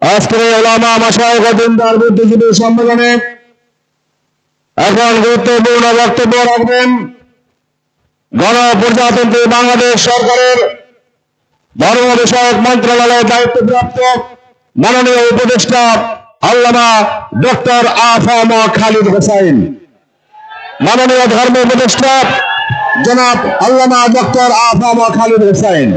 আজকের ওলামা মাসায়ক বুদ্ধিজীবী সম্মেলনে এখন গুরুত্বপূর্ণ বক্তব্য রাখবেন গণপ্রজাতন্ত্রী বাংলাদেশ সরকারের ধর্ম বিষয়ক মন্ত্রণালয়ের দায়িত্বপ্রাপ্ত মাননীয় উপদেষ্টা আল্লামা ডক্টর আফাম খালিদ হোসাইন। মাননীয় ধর্ম উপদেষ্টা জনাব আল্লামা ডক্টর আফাম খালিদ হোসাইন।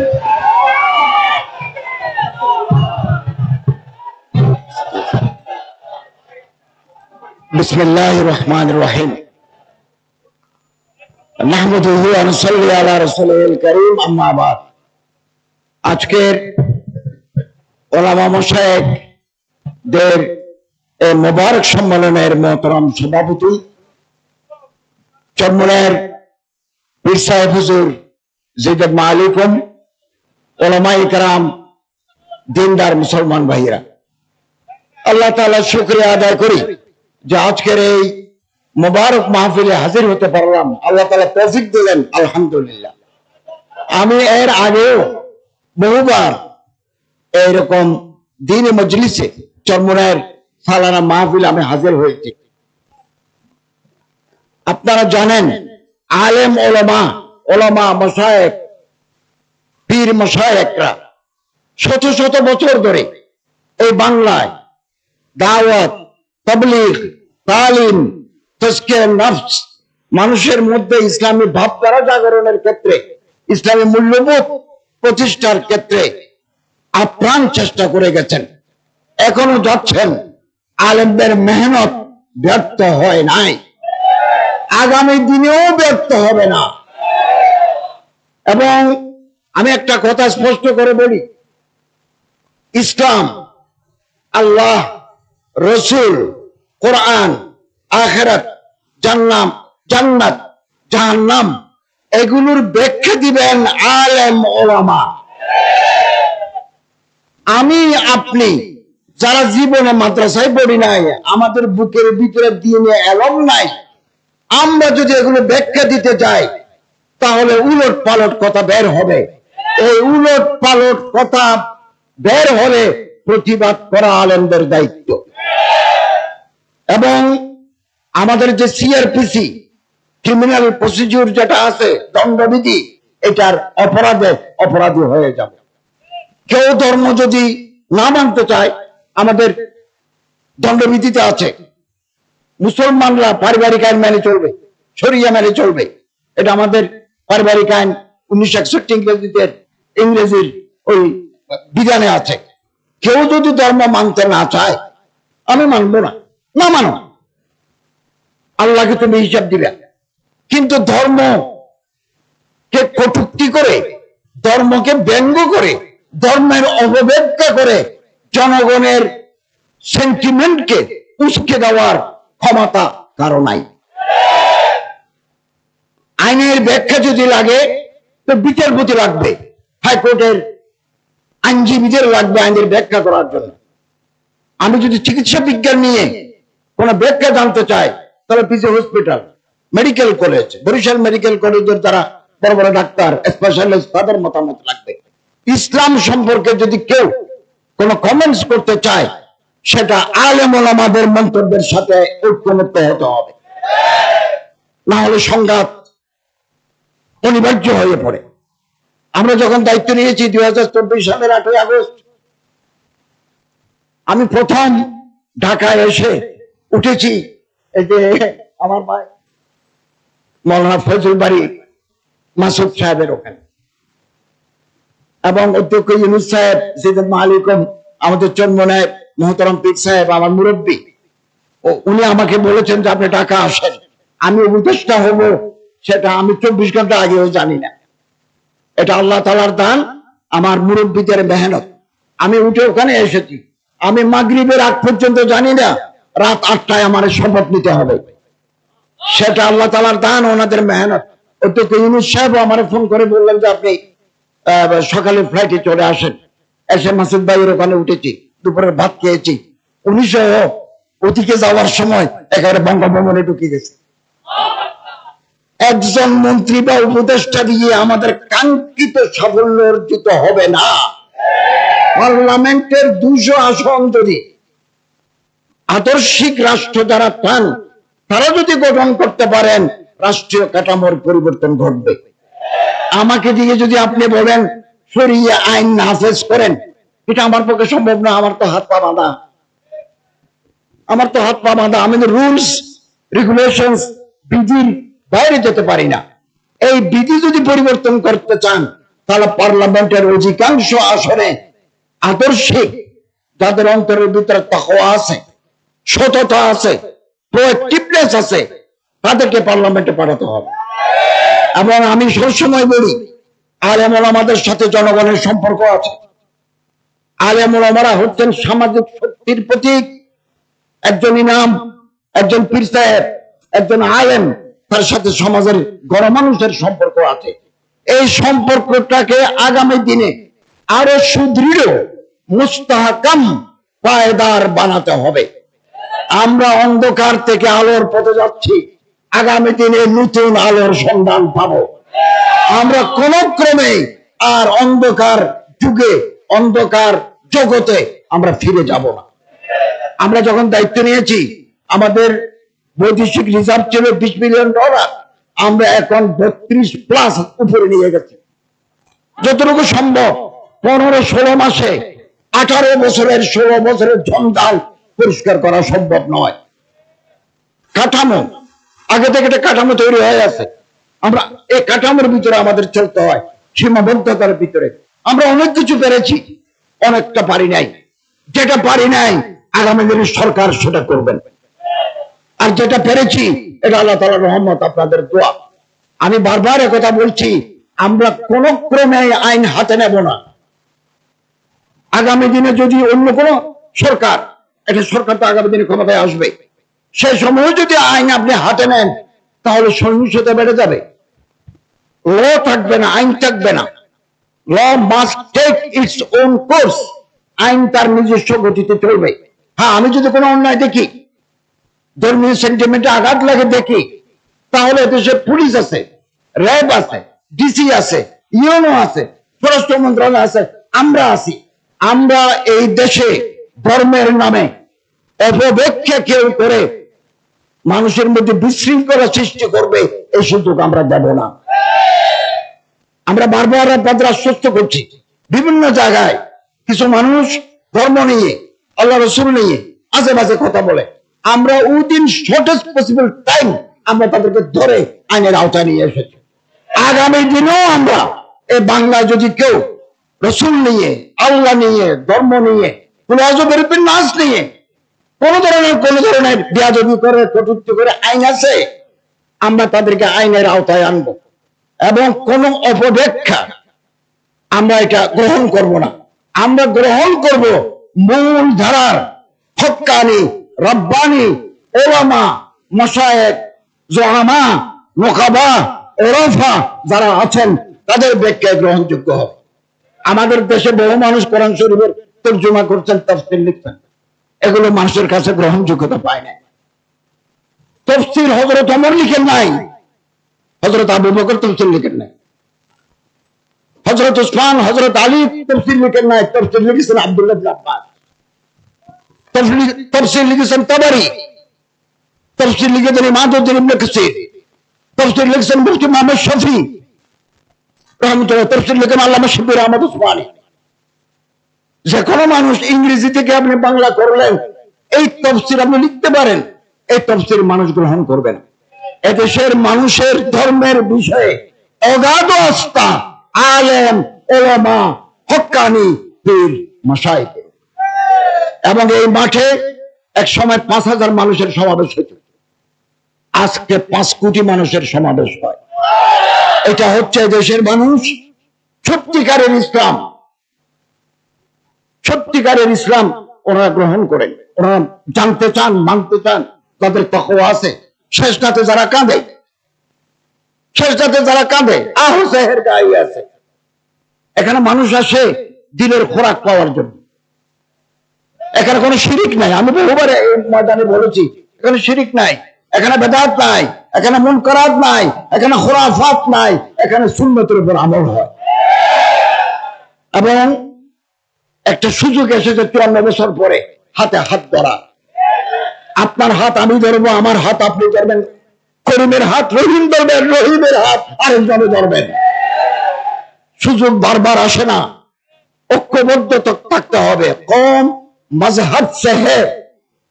بسم الله الرحمن الرحيم نحمده ونصلي على رسوله الكريم أما بعد আজকের ওলামা মশায়েক দের এই মোবারক সম্মেলনের মহতরম সভাপতি চন্মনের পীর সাহেব হুজুর জিদের মালিকুম ওলামা ইকরাম দিনদার মুসলমান ভাইরা আল্লাহ তাআলা শুকরিয়া আদায় করি যে আজকের এই মোবারক মাহফিলে হাজির হতে পারলাম, আল্লাহ তালা তৌফিক দিলেন, আলহামদুলিল্লাহ। আমি এর আগেও বহুবার এইরকম দিনে মজলিসে চরমনের সালানা মাহফিল আমি হাজির হয়েছি। আপনারা জানেন, আলেম ওলামা ওলামা মশায়েক পীর মশায়েকরা শত শত বছর ধরে এই বাংলায় দাওয়াত তবলিগ, তালিম নফস, মানুষের মধ্যে ইসলামী ভাবধারা জাগরণের ক্ষেত্রে, ইসলামী মূল্যবোধ প্রতিষ্ঠার ক্ষেত্রে আপ্রাণ চেষ্টা করে গেছেন। এখনও যাচ্ছেন। আলেমদের মেহনত ব্যর্থ হয় নাই। আগামী দিনেও ব্যর্থ হবে না। এবং আমি একটা কথা স্পষ্ট করে বলি। ইসলাম আল্লাহ রসুল, কোরআন, আখেরাত জান্নাম জান্নাত, জাহান্নাম, এগুলোর ব্যাখ্যা দিবেন আলেম ওলামা। আমি, আপনি, যারা জীবনে মাদ্রাসায় পড়ি নাই, আমাদের বুকের ভিতরে দিনে এলম নাই, আমরা যদি এগুলো ব্যাখ্যা দিতে যাই, তাহলে উলট পালট কথা বের হবে। এই উলট পালট কথা বের হলে প্রতিবাদ করা আলেমদের দায়িত্ব। এবং আমাদের যে সিআরপিসি ক্রিমিনাল প্রসিডিউর যেটা আছে, দণ্ডবিধি, এটার অপরাধে অপরাধী হয়ে যাবে। কেউ ধর্ম যদি না মানতে চায়, আমাদের দণ্ডবিধিতে আছে, মুসলমানরা পারিবারিক আইন মেনে চলবে, শরিয়া মেনে চলবে। এটা আমাদের পারিবারিক আইন উনিশশো একষট্টি ইংরেজিতে, ইংরেজির ওই বিধানে আছে। কেউ যদি ধর্ম মানতে না চায়, আমি মানবো না। না মানো। আল্লাহকে তুমি হিসাব দিবে। কিন্তু ধর্ম কে কটুক্তি করে, ধর্মকে ব্যঙ্গ করে, ধর্মের অপব্যাখ্যা করে, জনগণের সেন্টিমেন্টকে উস্কে দেওয়ার ক্ষমতা কারও নাই। আইনের ব্যাখ্যা যদি লাগে, তো বিচারপতি লাগবে, হাইকোর্টের আইনজীবীদের লাগবে আইনের ব্যাখ্যা করার জন্য। আমি যদি চিকিৎসা বিজ্ঞান নিয়ে কোন ব্যাখ্যা জানতে চাই তাহলে PG hospital medical college Barishal medical কলেজের যারা বড় বড় ডাক্তার স্পেশালিস্ট তাদের মতামত লাগবে। ইসলাম সম্পর্কে যদি কেউ কোন কমেন্টস করতে চায়, সেটা আলেম ওলামাদের মন্তব্যের সাথে ঐক্যমত্য হতে হবে। না হলে সংঘাত অনিবার্য হয়ে পড়ে। আমরা যখন দায়িত্ব নিয়েছি দুই হাজার চব্বিশ সালের আটই আগস্ট, আমি প্রথম ঢাকায় এসে উঠেছি। এই যে আমার ভাই মৌলানা ফজল বাড়ি মাসুদ সাহেবের ওখানে। এবং অধ্যক্ষ ইউনুস সাহেব সিদ্দিক মালিকম আমাদের চন্মনায় মোহতরম পীর সাহেব, আমার মুরব্বী। উনি আমাকে বলেছেন যে আপনি ঢাকা আসেন। আমি উপদেষ্টা হব, সেটা আমি চব্বিশ ঘণ্টা আগেও জানি না। এটা আল্লাহ তালার দান, আমার মুরব্বীদের মেহনত। আমি উঠে ওখানে এসেছি। আমি মাগরিবের আগ পর্যন্ত জানি না রাত আটটায় আমার শপথ নিতে হবে। সেটা আল্লাহ তালার দান, ওনাদের মেহনত। সাহেব ফোন করে বললেন যে আপনি ফ্লাইটে চলে আসেন। ওখানে দুপুরের ভাত খেয়েছি। যাওয়ার সময় ঢুকে গেছে। একজন মন্ত্রী বা উপদেষ্টা দিয়ে আমাদের কাঙ্ক্ষিত সাফল্য অর্জিত হবে না। পার্লামেন্টের দুশো আসন যদি আদর্শিক রাষ্ট্র যারা পান তারা যদি গঠন করতে পারেন, রাষ্ট্রীয় কাঠামোর পরিবর্তন ঘটবে। আমাকে দিয়ে যদি আপনি বলেন সরিয়ে আইন নাফেজ করেন, এটা আমার পক্ষে সম্ভব না, আমার তো হাত পা বাঁধা। আমার তো হাত পা বাঁধা, আমি রুলস রেগুলেশন বিধির বাইরে যেতে পারি না। এই বিধি যদি পরিবর্তন করতে চান, তাহলে পার্লামেন্টের অধিকাংশ আসনে আদর্শিক, যাদের অন্তরের ভিতরে তাকওয়া আছে সততা আছে প্রোয়েক্টিভনেস আছে, তাদেরকে পার্লামেন্টে পাঠাতে হবে। এবং আমি সবসময় বলি আলেমল আমাদের সাথে জনগণের সম্পর্ক আছে। আলেমল আমারা হচ্ছেন সামাজিক শক্তির প্রতীক। একজন ইমাম, একজন পীর সাহেব, একজন আলেম, তার সাথে সমাজের গণমানুষের সম্পর্ক আছে। এই সম্পর্কটাকে আগামী দিনে আরও সুদৃঢ়, মুস্তাহকাম, পায়দার বানাতে হবে। আমরা অন্ধকার থেকে আলোর পথে যাচ্ছি। আগামী দিনে নতুন আলোর সন্ধান পাবো। আমরা কোন ক্রমে আর অন্ধকার যুগে, অন্ধকার জগতে আমরা ফিরে যাব না। আমরা যখন দায়িত্ব নিয়েছি, আমাদের বৈদেশিক রিজার্ভ ছিল বিশ মিলিয়ন ডলার। আমরা এখন বত্রিশ প্লাস উপরে নিয়ে গেছি। যতটুকু সম্ভব, পনেরো, ষোলো মাসে, আঠারো বছরের, ষোলো বছরের জঞ্জাল পরিষ্কার করা সম্ভব নয়। কাঠামো, আগে থেকে একটা কাঠামো তৈরি হয়ে আছে আমরা এই কাঠামোর ভিতরে আমাদের চলতে হয়, সীমাবদ্ধতার ভিতরে। আমরা অনেক কিছু পেরেছি, অনেকটা পারি নাই। যেটা পারি নাই, আগামী দিনে সরকার সেটা করবেন। আর যেটা পেরেছি, এটা আল্লাহ তালা রহমত, আপনাদের দোয়া। আমি বারবার কথা বলছি, আমরা কোন ক্রমে আইন হাতে নেব না। আগামী দিনে যদি অন্য কোন সরকার এটা সরকার তো আগামী দিনে ক্ষমতায় আসবে সেই সময় যদি আইন আপনি হাতে নেন, তাহলে সহিংসতা বেড়ে যাবে। ল থাকবে না, আইন থাকবে না। Law must take its own course, আইন তার নিজস্ব গতিতে চলবে। হ্যাঁ আমি যদি কোনো অন্যায় দেখি, ধর্মীয় সেন্টিমেন্টে আঘাত লাগে দেখি, তাহলে দেশে পুলিশ আছে, র্যাব আছে ডিসি আছে ইউনো আছে, স্বরাষ্ট্র মন্ত্রণালয় আছে, আমরা আছি। আমরা এই দেশে ধর্মের নামে অপব্যাখ্যা কেউ করে মানুষের মধ্যে বিশৃঙ্খলা সৃষ্টি করবে, এই সুযোগ আমরা দেব না। আমরা বারবার আপনাদের আশ্বস্ত করছি, বিভিন্ন জায়গায় কিছু মানুষ ধর্ম নিয়ে, আল্লাহ রসুল নিয়ে আজে বাজে কথা বলে। আমরা উইদিন শর্টেস্ট পসিবল টাইম আমরা তাদেরকে ধরে আইনের আওতায় নিয়ে এসেছি। আগামী দিনেও আমরা এই বাংলায় যদি কেউ রসুল নিয়ে, আল্লাহ নিয়ে, ধর্ম নিয়ে কোন অজবের নাচ নিয়ে। কোন ধরনের কোন ধরনের বেয়াদবি করে, কটুক্তি করে আইন আছে? আমরা তাদেরকে আইনের আওতায় আনব। এবং কোন অপব্যাখ্যা আমরা এটা গ্রহণ করব না। আমরা গ্রহণ করব মূল ধারার হক্কানি রব্বানি, ওলামা মশায়েক জহামা নোকাবা ওরফা যারা আছেন, তাদের ব্যাখ্যায় গ্রহণযোগ্য হবে। আমাদের দেশে বহু মানুষ কোরআন শরীফের তর্জমা করছেন তফসিল লিখছেন এগুলো মানুষের কাছে গ্রহণযোগ্যতা পায় না তফসির হজরত অমর লিখেন নাই হজরত আবু বকর তফসিল লিখেন নাই হজরত উসমান হজরত আলী তফসিল লিখেন নাই তফসিল লিখেছেন আব্দুল্লাহ বিন আব্বাস তফসিল- তফসিল লিখেছেন তাবারি তফসিল লিখেছেন ইমাদুদ্দিন ইবনে কাসির তফসিল লিখেছেন মুফতি মোহাম্মদ শফি রহমতুল্লাহ তফসিল লিখেন আল্লামা শিবির আহমদ উসমানী যে কোনো মানুষ ইংরেজি থেকে আপনি বাংলা করলেন, এই তফসির আপনি লিখতে পারেন, এই তফসির মানুষ গ্রহণ করবেন এদেশের মানুষের ধর্মের বিষয়ে অগাধ আস্থা, আলেম, ওলামা হক্কানি পীর মশাইকে এবং এই মাঠে এক সময় পাঁচ হাজার মানুষের সমাবেশ হতো আজকে পাঁচ কোটি মানুষের সমাবেশ হয়। এটা হচ্ছে দেশের মানুষ, সত্যিকারের ইসলাম। সত্যিকারের ইসলাম ওরা গ্রহণ করেন। ওরা জানতে চান, মানতে চান, তাদের তকওয়া আছে। শেষটাতে যারা কাঁদে শেষটাতে যারা কাঁদে, আহ সেহের গায়ে আছে। এখানে মানুষ আসে দিলের খোরাক পাওয়ার জন্য। এখানে কোনো শিরিক নাই। আমি বহুবার ময়দানে বলেছি, এখানে শিরিক নাই, এখানে বেদাত নাই, এখানে মন করাত নাই, এখানে খোরাফাত নাই, এখানে সুন্নতের উপর আমল হয়। এবং একটা সুযোগ এসেছে চুয়ান্ন বছর পরে হাতে হাত ধরা। আপনার হাত আমি ধরবো, আমার হাত আপনি ধরবেন। করিমের হাত, রহিম ধরবেন, রহিমের হাত আরেকজনে ধরবেন। সুযোগ বারবার আসে না। ঐক্যবদ্ধ থাকতে হবে। কম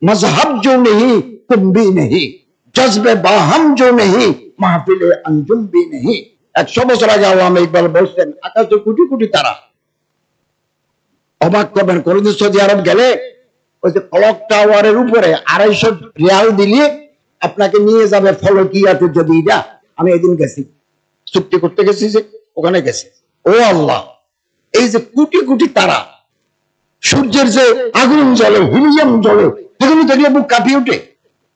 মজহব জো জজবে বাহাম জো মাহফিলে একশো বছর আগে আওয়ামী ইকবাল বলছেন, আকাশে কোটি কোটি তারা। অবাক করবেন, কোনদিন সৌদি আরব গেলে ওই যে ক্লক টাওয়ারের উপরে আড়াইশো রিয়াল দিলে আপনাকে নিয়ে যাবে ফলকিয়াতে যদি যা আমি এদিন গেছি, চুক্তি করতে গেছি যে ওখানে গেছি। ও আল্লাহ, এই যে কোটি কোটি তারা, সূর্যের যে আগুন জ্বলে, হিলিয়াম জ্বলে, এগুলো দেখলে বুক কাঁপিয়ে ওঠে।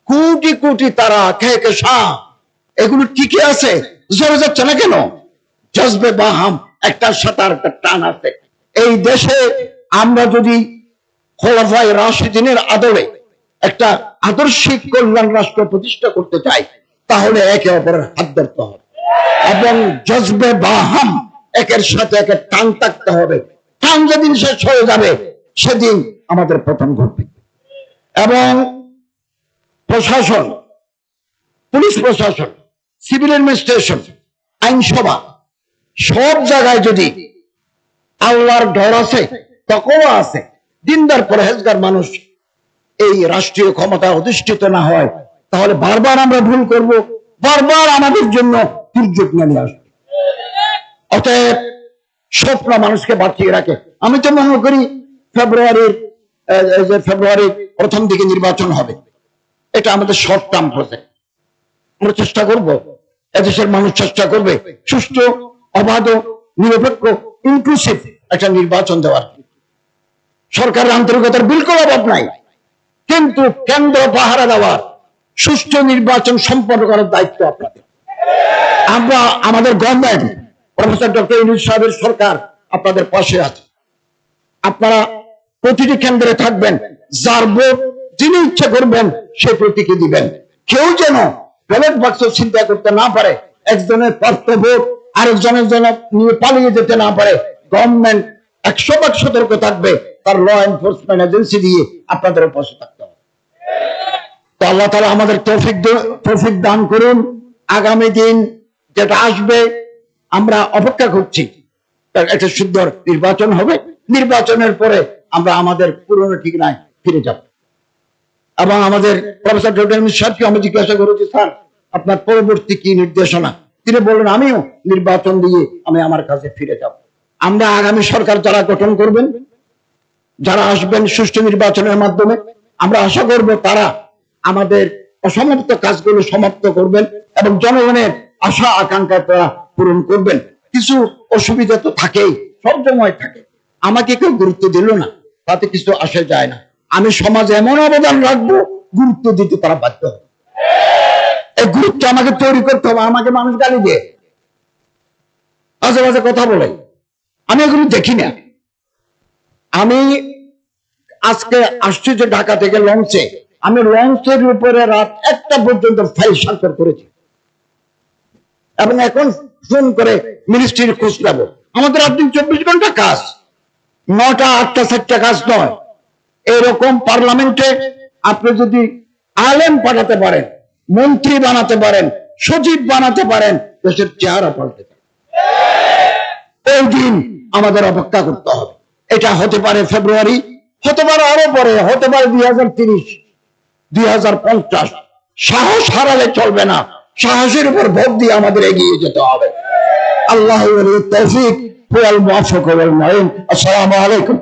কোটি কোটি তারা খেয়ে কে শাহ এগুলো টিকে আছে, জ্বলে যাচ্ছে না কেন? জজবে বাহাম, একটা সাথে আর একটা টান আছে। এই দেশে আমরা যদি খোলাফায় রাশিদিনের আদলে একটা আদর্শিক কল্যাণ রাষ্ট্র প্রতিষ্ঠা করতে চাই, তাহলে একে অপরের হাত ধরতে হবে। এবং জজবে বাহাম, একের সাথে একের টান থাকতে হবে। টান যেদিন শেষ হয়ে যাবে, সেদিন আমাদের প্রথম ঘটবে। এবং প্রশাসন, পুলিশ প্রশাসন, সিভিল অ্যাডমিনিস্ট্রেশন, আইনসভা, সব জায়গায় যদি আল্লাহর ডর আছে তকওয়া আছে। দিনদার পরহেজগার মানুষ এই রাষ্ট্রীয় ক্ষমতা অধিষ্ঠিত না হয়, তাহলে বারবার আমরা ভুল করব, বারবার আমাদের জন্য দুর্যোগ নেমে আসবে। অতএব স্বপ্ন মানুষকে বাঁচিয়ে রাখে। আমি তো মনে করি ফেব্রুয়ারির ফেব্রুয়ারির প্রথম দিকে নির্বাচন হবে, এটা আমাদের শর্ট টার্ম প্রজেক্ট আমরা চেষ্টা করব, এদেশের মানুষ চেষ্টা করবে সুষ্ঠু, অবাধ, নিরপেক্ষ ইনক্লুসিভ একটা নির্বাচন দেওয়ার। সরকারের আন্তরিকতার বিলকুল অভাব নাই। কিন্তু কেন্দ্র পাহারা দেওয়ার সুষ্ঠু নির্বাচন সম্পন্ন করার দায়িত্ব আপনাদের। আমরা আমাদের গভর্নমেন্ট প্রফেসর ডক্টর ইউনুস সাহেবের সরকার আপনাদের পাশে আছে। আপনারা প্রতিটি কেন্দ্রে থাকবেন, যার ভোট যিনি ইচ্ছা করবেন সে প্রতীকে দিবেন। কেউ যেন ব্যালট বাক্স চিন্তা করতে না পারে, একজনের প্রাপ্ত ভোট আরেকজনের জন্য নিয়ে পালিয়ে যেতে না পারে গভর্নমেন্ট একশো ভাগ সতর্ক থাকবে তার ল এনফোর্সমেন্ট এজেন্সি দিয়ে আপনাদের পাশে থাকতে হবে। তো আল্লাহ তালা আমাদের তৌফিক তৌফিক দান করুন। আগামী দিন যেটা আসবে, আমরা অপেক্ষা করছি। একটা সুন্দর নির্বাচন হবে। নির্বাচনের পরে আমরা আমাদের পুরনো ঠিকানায় ফিরে যাব। এবং আমাদের প্রফেসর ডক্টর সাহেবকে আমি জিজ্ঞাসা করেছি, স্যার, আপনার পরবর্তী কি নির্দেশনা? তিনি বললেন, আমিও নির্বাচন দিয়ে আমি আমার কাছে ফিরে যাব। আমরা আগামী সরকার যারা গঠন করবেন যারা আসবেন সুষ্ঠু নির্বাচনের মাধ্যমে, আমরা আশা করব তারা আমাদের অসমাপ্ত কাজগুলো সমাপ্ত করবেন এবং জনগণের আশা আকাঙ্ক্ষা তারা পূরণ করবেন। কিছু অসুবিধা তো থাকেই, সব সময় থাকে। আমাকে কেউ গুরুত্ব দিল না, তাতে কিছু আসে যায় না। আমি সমাজে এমন অবদান রাখব, গুরুত্ব দিতে তারা বাধ্য হবে। এই গুরুত্ব আমাকে তৈরি করতে হবে, আমাকে মানুষ গালি দিয়ে। আজে বাজে কথা বলে। আমি এগুলো দেখি না। আমি আজকে আসছি যে ঢাকা থেকে লঞ্চে। আমি লঞ্চের উপরে রাত একটা পর্যন্ত ফাইল স্বাক্ষর করেছি। এবং এখন ফোন করে মিনিস্ট্রির খোঁজ নেব। আমাদের আপনি চব্বিশ ঘণ্টা কাজ। নটা, আটটা, সাতটা কাজ নয়। এরকম পার্লামেন্টে আপনি যদি আলেম পাঠাতে পারেন, মন্ত্রী বানাতে পারেন, সচিব বানাতে পারেন, দেশের চেহারা পাল্টে যাবে। ওই দিন আমাদের অপেক্ষা করতে হবে। এটা হতে পারে ফেব্রুয়ারি, হতে পারে আরও পরে, হতে পারে দুই হাজার তিরিশ, দুই হাজার পঞ্চাশ। সাহস হারালে চলবে না। সাহসের উপর ভোট দিয়ে আমাদের এগিয়ে যেতে হবে। আল্লাহ তৌফিক আসসালামু আলাইকুম।